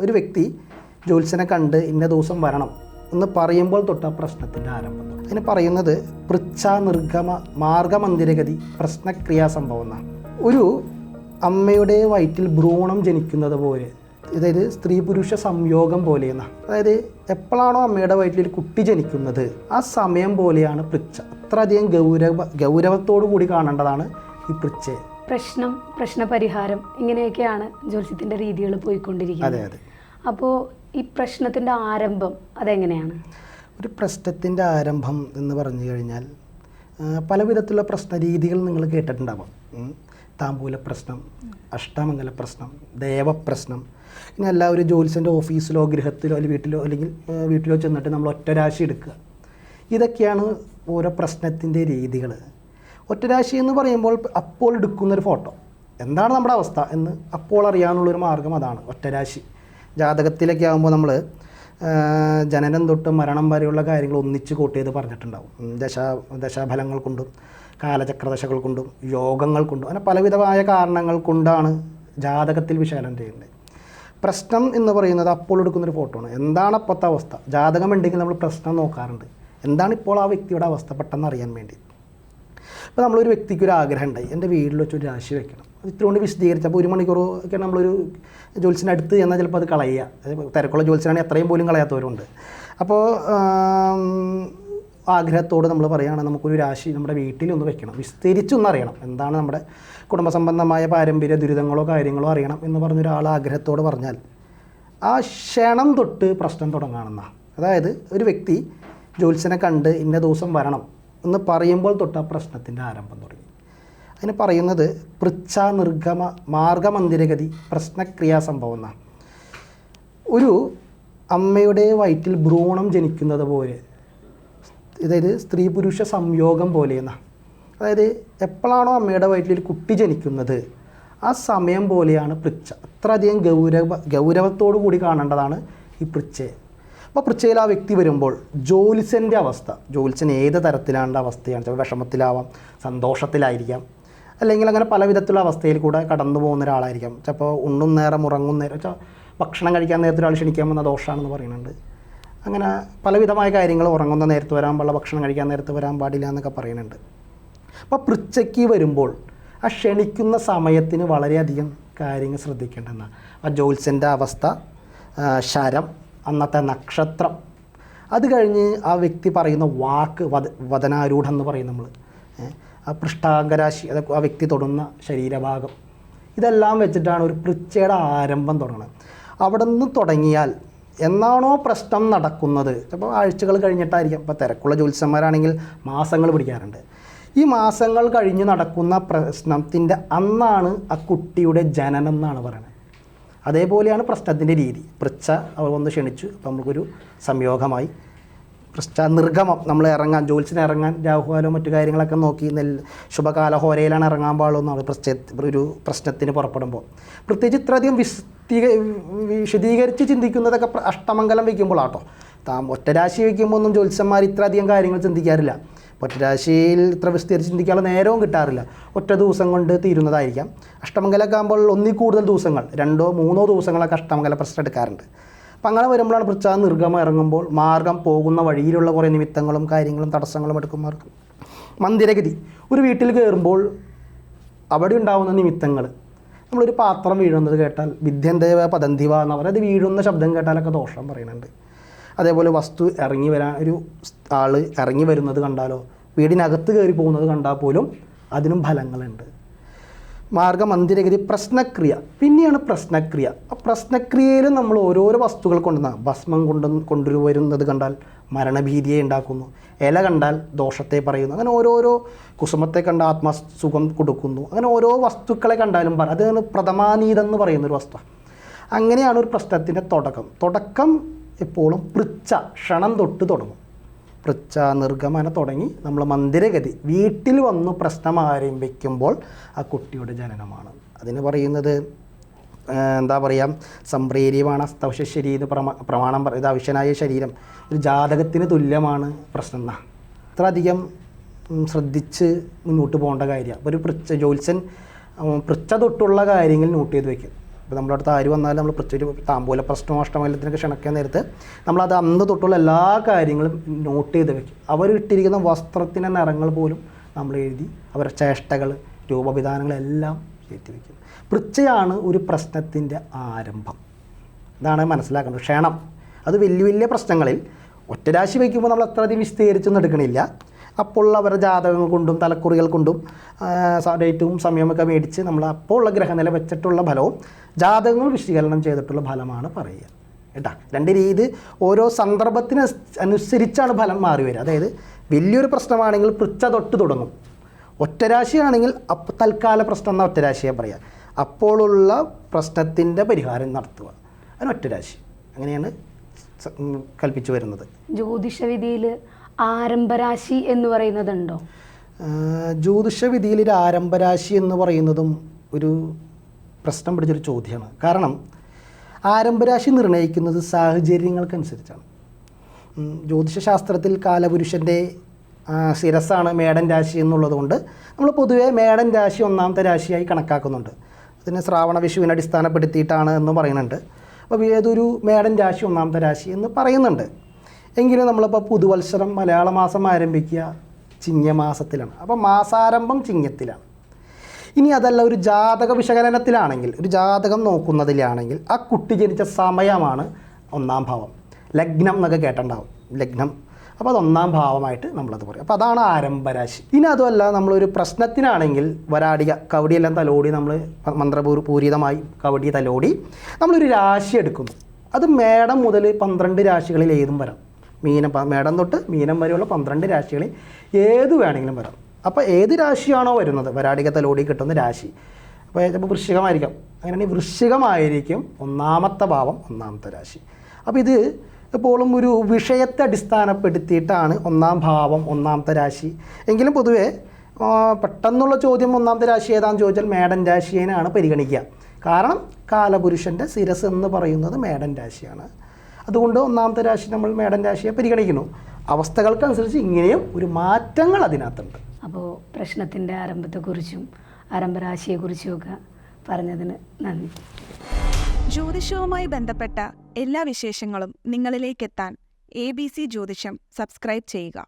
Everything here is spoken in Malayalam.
ഒരു വ്യക്തി ജോത്സനെ കണ്ട് ഇന്ന ദിവസം വരണം എന്ന് പറയുമ്പോൾ തൊട്ട് ആ പ്രശ്നത്തിന്റെ ആരംഭം. അതിന് പറയുന്നത് പൃച്ഛ നിർഗമ മാർഗമന്ദിരഗതി പ്രശ്നക്രിയാ സംഭവം എന്നാണ്. ഒരു അമ്മയുടെ വയറ്റിൽ ഭ്രൂണം ജനിക്കുന്നത് പോലെ അതായത് സ്ത്രീ പുരുഷ സംയോഗം പോലെയെന്നാണ് അതായത് എപ്പോഴാണോ അമ്മയുടെ വയറ്റിൽ ഒരു കുട്ടി ജനിക്കുന്നത് ആ സമയം പോലെയാണ് പൃച്ഛ. അത്രയധികം ഗൗരവ ഗൗരവത്തോടു കൂടി കാണേണ്ടതാണ് ഈ പൃച്ഛയെ പ്രശ്നം പ്രശ്നപരിഹാരം ഇങ്ങനെയൊക്കെയാണ് ജ്യോത്സ്യത്തിന്റെ രീതികൾ പോയിക്കൊണ്ടിരിക്കുന്നത്. അതെ അതെ. അപ്പോൾ ഈ പ്രശ്നത്തിന്റെ ആരംഭം അതെങ്ങനെയാണ്? ഒരു പ്രശ്നത്തിന്റെ ആരംഭം എന്ന് പറഞ്ഞു കഴിഞ്ഞാൽ പല വിധത്തിലുള്ള പ്രശ്ന രീതികൾ നിങ്ങൾ കേട്ടിട്ടുണ്ടാവാം. താമ്പൂല പ്രശ്നം അഷ്ടമംഗല പ്രശ്നം ദേവപ്രശ്നം. ഇനി എല്ലാവരും ജോലിസിന്റെ ഓഫീസിലോ ഗൃഹത്തിലോ അല്ലെങ്കിൽ വീട്ടിലോ അല്ലെങ്കിൽ വീട്ടിലോ ചെന്നിട്ട് നമ്മൾ ഒറ്റരാശി എടുക്കുക. ഇതൊക്കെയാണ് ഓരോ പ്രശ്നത്തിന്റെ രീതികൾ ഒറ്റരാശി എന്ന് പറയുമ്പോൾ അപ്പോൾ എടുക്കുന്നൊരു ഫോട്ടോ. എന്താണ് നമ്മുടെ അവസ്ഥ എന്ന് അപ്പോൾ അറിയാനുള്ളൊരു മാർഗം അതാണ് ഒറ്റരാശി. ജാതകത്തിലൊക്കെ ആകുമ്പോൾ നമ്മൾ ജനനം തൊട്ട് മരണം വരെയുള്ള കാര്യങ്ങൾ ഒന്നിച്ച് കോട്ട് ചെയ്ത് പറഞ്ഞിട്ടുണ്ടാവും. ദശ ദശാ ദശാഫലങ്ങൾ കൊണ്ടും കാലചക്രദശകൾ കൊണ്ടും യോഗങ്ങൾ കൊണ്ടും അങ്ങനെ പലവിധമായ കാരണങ്ങൾ കൊണ്ടാണ് ജാതകത്തിൽ വിശകലനം ചെയ്യുന്നത്. പ്രശ്നം എന്ന് പറയുന്നത് അപ്പോൾ എടുക്കുന്നൊരു ഫോട്ടോ ആണ് എന്താണ് അപ്പോഴത്തെ അവസ്ഥ? ജാതകം ഉണ്ടെങ്കിൽ നമ്മൾ പ്രശ്നം നോക്കാറുണ്ട്. എന്താണ് ഇപ്പോൾ ആ വ്യക്തിയുടെ അവസ്ഥ പെട്ടെന്ന് അറിയാൻ വേണ്ടി? ഇപ്പോൾ നമ്മളൊരു വ്യക്തിക്ക് ഒരു ആഗ്രഹം ഉണ്ടായി. എന്റെ വീട്ടിൽ വെച്ചൊരു രാശി വെക്കണം. അത് ഇത്ര കൊണ്ട് വിശദീകരിച്ചപ്പോൾ ഒരു മണിക്കൂർ ഒക്കെ നമ്മളൊരു ജോലിസിന്റെ അടുത്ത് എന്നാൽ ചിലപ്പോൾ അത് കളയുക. തിരക്കുള്ള ജോത്സ്യനാണെങ്കിൽ എത്രയും പോലും കളയാത്തവരുണ്ട്. അപ്പോൾ ആഗ്രഹത്തോട് നമ്മൾ പറയുകയാണ് നമുക്കൊരു രാശി നമ്മുടെ വീട്ടിൽ ഒന്ന് വെക്കണം. വിസ്തരിച്ചൊന്ന് അറിയണം. എന്താണ് നമ്മുടെ കുടുംബസംബന്ധമായ പാരമ്പര്യ ദുരിതങ്ങളോ കാര്യങ്ങളോ അറിയണം എന്ന് പറഞ്ഞൊരാൾ ആഗ്രഹത്തോട് പറഞ്ഞാൽ ആ ക്ഷണം തൊട്ട് പ്രശ്നം തുടങ്ങാണെന്നാണ് അതായത് ഒരു വ്യക്തി ജ്യോത്സ്യനെ കണ്ട് ഇന്ന ദിവസം വരണം. എന്ന് പറയുമ്പോൾ തൊട്ട് ആ പ്രശ്നത്തിന്റെ ആരംഭം തുടങ്ങി. അതിന് പറയുന്നത് പൃച്ഛ നിർഗമ മാർഗമന്ദിരഗതി പ്രശ്നക്രിയാ സംഭവം എന്നാണ്. ഒരു അമ്മയുടെ വയറ്റിൽ ഭ്രൂണം ജനിക്കുന്നത് പോലെ അതായത് സ്ത്രീ പുരുഷ സംയോഗം പോലെയെന്നാണ് അതായത് എപ്പോഴാണോ അമ്മയുടെ വയറ്റിൽ ഒരു കുട്ടി ജനിക്കുന്നത് ആ സമയം പോലെയാണ് പൃച്ഛ. അത്രയധികം ഗൗരവ ഗൗരവത്തോടു കൂടി കാണേണ്ടതാണ് ഈ പൃച്ഛയെ. അപ്പോൾ പൃച്ഛയിൽ ആ വ്യക്തി വരുമ്പോൾ ജോലിസന്റെ അവസ്ഥ. ജോലിസൻ ഏത് തരത്തിലാണ് അവസ്ഥയാണ്? ചിലപ്പോൾ വിഷമത്തിലാവാം സന്തോഷത്തിലായിരിക്കാം. അല്ലെങ്കിൽ അങ്ങനെ പല വിധത്തിലുള്ള അവസ്ഥയിൽ കൂടെ കടന്നു പോകുന്ന ഒരാളായിരിക്കാം. ചിലപ്പോൾ ഉണ്ണും നേരം ഉറങ്ങും നേരം വെച്ചാൽ ഭക്ഷണം കഴിക്കാൻ നേരത്തെ ഒരാൾ ക്ഷണിക്കാൻ വന്ന ദോഷമാണെന്ന് പറയുന്നുണ്ട്. അങ്ങനെ പലവിധമായ കാര്യങ്ങൾ ഉറങ്ങുന്ന നേരത്ത് വരാൻ പാടില്ല ഭക്ഷണം കഴിക്കാൻ നേരത്ത് വരാൻ പാടില്ല എന്നൊക്കെ പറയുന്നുണ്ട്. അപ്പോൾ പൃച്ഛയ്ക്ക് വരുമ്പോൾ ആ ക്ഷണിക്കുന്ന സമയത്തിന് വളരെയധികം കാര്യങ്ങൾ ശ്രദ്ധിക്കേണ്ടതാണ്. ആ ജോത്സ്യന്റെ അവസ്ഥ ശരം അന്നത്തെ നക്ഷത്രം. അത് കഴിഞ്ഞ് ആ വ്യക്തി പറയുന്ന വാക്ക് വദ വദനാരൂഢം എന്ന് പറയും നമ്മൾ ആ പൃഷ്ഠാംഗരാശി അതൊക്കെ ആ വ്യക്തി തൊടുന്ന ശരീരഭാഗം. ഇതെല്ലാം വെച്ചിട്ടാണ് ഒരു പൃച്ഛയുടെ ആരംഭം തുടങ്ങുന്നത് അവിടെ നിന്ന് തുടങ്ങിയാൽ എന്നാണോ പ്രശ്നം നടക്കുന്നത്? ചിലപ്പോൾ ആഴ്ചകൾ കഴിഞ്ഞിട്ടായിരിക്കും. ഇപ്പോൾ തിരക്കുള്ള ജ്യോത്സ്യന്മാരാണെങ്കിൽ മാസങ്ങൾ പിടിക്കാറുണ്ട്. ഈ മാസങ്ങൾ കഴിഞ്ഞ് നടക്കുന്ന പ്രശ്നത്തിന്റെ അന്നാണ് ആ കുട്ടിയുടെ ജനനം എന്നാണ് പറയുന്നത്. അതേപോലെയാണ് പ്രശ്നത്തിന്റെ രീതി. പൃച്ഛ അവർ ഒന്ന് ക്ഷണിച്ചു. അപ്പോൾ നമുക്കൊരു സംയോഗമായി. പൃച്ഛ നിർഗമം. നമ്മൾ ഇറങ്ങാൻ ജോത്സ്യന് ഇറങ്ങാൻ രാഹുകാലോ മറ്റു കാര്യങ്ങളൊക്കെ നോക്കി നെല്ല് ശുഭകാല ഹോരയിലാണ് ഇറങ്ങാൻ പാടുള്ളൂ എന്നാണ് പ്രശ്ന ഒരു പ്രശ്നത്തിന് പുറപ്പെടുമ്പോൾ. പ്രത്യേകിച്ച് ഇത്രയധികം വിശദീക വിശദീകരിച്ച് ചിന്തിക്കുന്നതൊക്കെ അഷ്ടമംഗലം വയ്ക്കുമ്പോഴാട്ടോ താം ഒറ്റരാശി വയ്ക്കുമ്പോൾ ഒന്നും ജ്യോത്സ്യന്മാർ ഇത്രയധികം കാര്യങ്ങൾ ചിന്തിക്കാറില്ല. ഒറ്റരാശിയിൽ ഇത്ര വിസ്തീരിച്ച് ചിന്തിക്കാനുള്ള നേരവും കിട്ടാറില്ല. ഒറ്റ ദിവസം കൊണ്ട് തീരുന്നതായിരിക്കാം. അഷ്ടമംഗലൊക്കെ ആകുമ്പോൾ ഒന്നിൽ കൂടുതൽ ദിവസങ്ങൾ രണ്ടോ മൂന്നോ ദിവസങ്ങളൊക്കെ അഷ്ടമംഗല പ്രശ്നം എടുക്കാറുണ്ട്. അപ്പം അങ്ങനെ വരുമ്പോഴാണ് പൃച്ഛ നിർഗമം ഇറങ്ങുമ്പോൾ മാർഗം പോകുന്ന വഴിയിലുള്ള കുറേ നിമിത്തങ്ങളും കാര്യങ്ങളും തടസ്സങ്ങളും എടുക്കുമാർക്ക് മന്ദിരഗതി. ഒരു വീട്ടിൽ കയറുമ്പോൾ അവിടെ ഉണ്ടാവുന്ന നിമിത്തങ്ങൾ. നമ്മളൊരു പാത്രം വീഴുന്നത് കേട്ടാൽ വിദ്യന്തേവ പതന്തിവ എന്ന് പറഞ്ഞാൽ അത് വീഴുന്ന ശബ്ദം കേട്ടാലൊക്കെ ദോഷം പറയുന്നുണ്ട്. അതേപോലെ വസ്തു ഇറങ്ങി വരാൻ ഒരു ആൾ ഇറങ്ങി വരുന്നത് കണ്ടാലോ വീടിനകത്ത് കയറി പോകുന്നത് കണ്ടാൽ പോലും അതിനും ഫലങ്ങളുണ്ട്. മാർഗമന്തിരഗതി പ്രശ്നക്രിയ പിന്നെയാണ് പ്രശ്നക്രിയ. ആ പ്രശ്നക്രിയയിൽ നമ്മൾ ഓരോരോ വസ്തുക്കൾ കൊണ്ടുവന്ന ഭസ്മം കൊണ്ട് കൊണ്ടുവരുന്നത് കണ്ടാൽ മരണഭീതിയെ ഉണ്ടാക്കുന്നു ഇല കണ്ടാൽ ദോഷത്തെ പറയുന്നു അങ്ങനെ ഓരോരോ കുസുമത്തെ കണ്ട ആത്മസുഖം കൊടുക്കുന്നു അങ്ങനെ ഓരോ വസ്തുക്കളെ കണ്ടാലും പറ അതാണ് പ്രഥമാനീതം എന്ന് പറയുന്ന ഒരു വസ്തു അങ്ങനെയാണ് ഒരു പ്രശ്നത്തിന്റെ തുടക്കം. തുടക്കം എപ്പോഴും പൃച്ഛ ക്ഷണം തൊട്ട് തുടങ്ങും. പൃച്ഛ നിർഗമന തുടങ്ങി നമ്മൾ മന്ദിരഗതി വീട്ടിൽ വന്ന് പ്രശ്നം ആരംഭിക്കുമ്പോൾ ആ കുട്ടിയുടെ ജനനമാണ്. അതിന് പറയുന്നത് എന്താ പറയുക സംപ്രേര്യമാണ് അസ്തവശരീര പ്രമാ പ്രമാണം പറയുന്നത് ഇത് അവശ്യനായ ശരീരം ഒരു ജാതകത്തിന് തുല്യമാണ് പ്രശ്നം എന്നാ അത്ര അധികം ശ്രദ്ധിച്ച് മുന്നോട്ട് പോകേണ്ട കാര്യമാണ് ഒരു പൃച്ഛ ജോത്സ്യൻ പൃച്ഛ തൊട്ടുള്ള കാര്യങ്ങൾ നോട്ട് ചെയ്ത് വെക്കും. ഇപ്പോൾ നമ്മുടെ അടുത്ത് ആര് വന്നാലും നമ്മൾ പ്രത്യേകിച്ച് താമ്പൂല പ്രശ്നമോ അഷ്ടമലത്തിനൊക്കെ ക്ഷണിക്കാൻ നേരത്ത് നമ്മളത് അന്ന് തൊട്ടുള്ള എല്ലാ കാര്യങ്ങളും നോട്ട് ചെയ്ത് വെക്കും. അവർ ഇട്ടിരിക്കുന്ന വസ്ത്രത്തിന്റെ നിറങ്ങൾ പോലും നമ്മൾ എഴുതി അവരുടെ ചേഷ്ടകൾ രൂപവിധാനങ്ങളെല്ലാം എഴുതി വയ്ക്കും പൃച്ഛയാണ് ഒരു പ്രശ്നത്തിന്റെ ആരംഭം. ഇതാണ് മനസ്സിലാക്കേണ്ടത്. ക്ഷണം. അത് വലിയ വലിയ പ്രശ്നങ്ങളിൽ ഒറ്റരാശി വയ്ക്കുമ്പോൾ നമ്മൾ അത്രയധികം വിസ്തീരിച്ചൊന്നും എടുക്കണില്ല. അപ്പോൾ അവരുടെ ജാതകങ്ങൾ കൊണ്ടും തലക്കുറികൾ കൊണ്ടും ഡേറ്റും സമയമൊക്കെ മേടിച്ച് നമ്മൾ അപ്പോൾ ഉള്ള ഗ്രഹനില വെച്ചിട്ടുള്ള ഫലവും ജാതകങ്ങൾ വിശകലനം ചെയ്തിട്ടുള്ള ഫലമാണ് പറയുക. കേട്ടാ? രണ്ട് രീതി ഓരോ സന്ദർഭത്തിന് അനുസരിച്ചാണ് ഫലം മാറി വരിക. അതായത് വലിയൊരു പ്രശ്നമാണെങ്കിൽ പൃച്ഛ തൊട്ട് തുടങ്ങും. ഒറ്റരാശിയാണെങ്കിൽ അപ്പ തൽക്കാല പ്രശ്നം എന്ന ഒറ്റരാശിയെ പറയുക. അപ്പോഴുള്ള പ്രശ്നത്തിന്റെ പരിഹാരം നടത്തുക. അതിന് ഒറ്റരാശി അങ്ങനെയാണ് കൽപ്പിച്ചു വരുന്നത്. ജ്യോതിഷവിധിയിൽ ആരംഭരാശി എന്ന് പറയുന്നതുണ്ടോ? ജ്യോതിഷ വിധിയിൽ ഒരു ആരംഭരാശി എന്ന് പറയുന്നതും ഒരു പ്രശ്നം പിടിച്ചൊരു ചോദ്യമാണ്. കാരണം ആരംഭരാശി നിർണയിക്കുന്നത് സാഹചര്യങ്ങൾക്കനുസരിച്ചാണ്. ജ്യോതിഷശാസ്ത്രത്തിൽ കാലപുരുഷന്റെ ശിരസാണ് മേടൻ രാശി എന്നുള്ളതുകൊണ്ട് നമ്മൾ പൊതുവേ മേടൻ രാശി ഒന്നാമത്തെ രാശിയായി കണക്കാക്കുന്നുണ്ട്. അതിനെ ശ്രാവണ വിഷുവിനെ അടിസ്ഥാനപ്പെടുത്തിയിട്ടാണ് എന്ന് പറയുന്നുണ്ട്. അപ്പോൾ ഏതൊരു മേടൻ രാശി ഒന്നാമത്തെ രാശി എന്ന് പറയുന്നുണ്ട്. എങ്കിലും നമ്മളിപ്പോൾ പുതുവത്സരം മലയാള മാസം ആരംഭിക്കുക ചിങ്ങമാസത്തിലാണ്. അപ്പോൾ മാസാരംഭം ചിങ്ങത്തിലാണ്. ഇനി അതല്ല ഒരു ജാതക വിശകലനത്തിലാണെങ്കിൽ ഒരു ജാതകം നോക്കുന്നതിലാണെങ്കിൽ ആ കുട്ടി ജനിച്ച സമയമാണ് ഒന്നാം ഭാവം. ലഗ്നം എന്നൊക്കെ കേട്ടിട്ടുണ്ടാവും. ലഗ്നം. അപ്പോൾ അത് ഒന്നാം ഭാവമായിട്ട് നമ്മളത് പറയും. അപ്പോൾ അതാണ് ആരംഭരാശി. ഇനി അതുമല്ല നമ്മളൊരു പ്രശ്നത്തിനാണെങ്കിൽ വരാടിക കവടിയെല്ലാം തലോടി നമ്മൾ മന്ത്രപൂർ പൂരിതമായി കവടി തലോടി നമ്മളൊരു രാശി എടുക്കുന്നു. അത് മേടം മുതൽ പന്ത്രണ്ട് രാശികളിൽ ഏതും വരാം. മീനം മേടം തൊട്ട് മീനം വരെയുള്ള പന്ത്രണ്ട് രാശികളിൽ ഏത് വേണമെങ്കിലും വരാം. അപ്പോൾ ഏത് രാശിയാണോ വരുന്നത്? വരാടിക തലോടി കിട്ടുന്ന രാശി. അപ്പോൾ ചിലപ്പോൾ വൃശ്ചികമായിരിക്കാം. അങ്ങനെയാണെങ്കിൽ വൃശ്ചികമായിരിക്കും ഒന്നാമത്തെ ഭാവം ഒന്നാമത്തെ രാശി. അപ്പോൾ ഇത് എപ്പോഴും ഒരു വിഷയത്തെ അടിസ്ഥാനപ്പെടുത്തിയിട്ടാണ് ഒന്നാം ഭാവം ഒന്നാമത്തെ രാശി. എങ്കിലും പൊതുവേ പെട്ടെന്നുള്ള ചോദ്യം ഒന്നാമത്തെ രാശി ഏതാണെന്ന് ചോദിച്ചാൽ മേടൻ രാശിയേനാണ് പരിഗണിക്കുക. കാരണം കാലപുരുഷന്റെ ശിരസ് എന്ന് പറയുന്നത് മേടൻ രാശിയാണ്. അതുകൊണ്ട് ഒന്നാമത്തെ രാശി നമ്മൾ മേടൻ രാശിയെ പരിഗണിക്കുന്നു. അവസ്ഥകൾക്കനുസരിച്ച് ഇങ്ങനെയും ഒരു മാറ്റങ്ങൾ അതിനകത്തുണ്ട്. അപ്പോൾ പ്രശ്നത്തിന്റെ ആരംഭത്തെക്കുറിച്ചും ആരംഭരാശിയെക്കുറിച്ചുമൊക്കെ പറഞ്ഞതിന് നന്ദി. ജ്യോതിഷവുമായി ബന്ധപ്പെട്ട എല്ലാ വിശേഷങ്ങളും നിങ്ങളിലേക്കെത്താൻ എ ബി സി ജ്യോതിഷം സബ്സ്ക്രൈബ് ചെയ്യുക.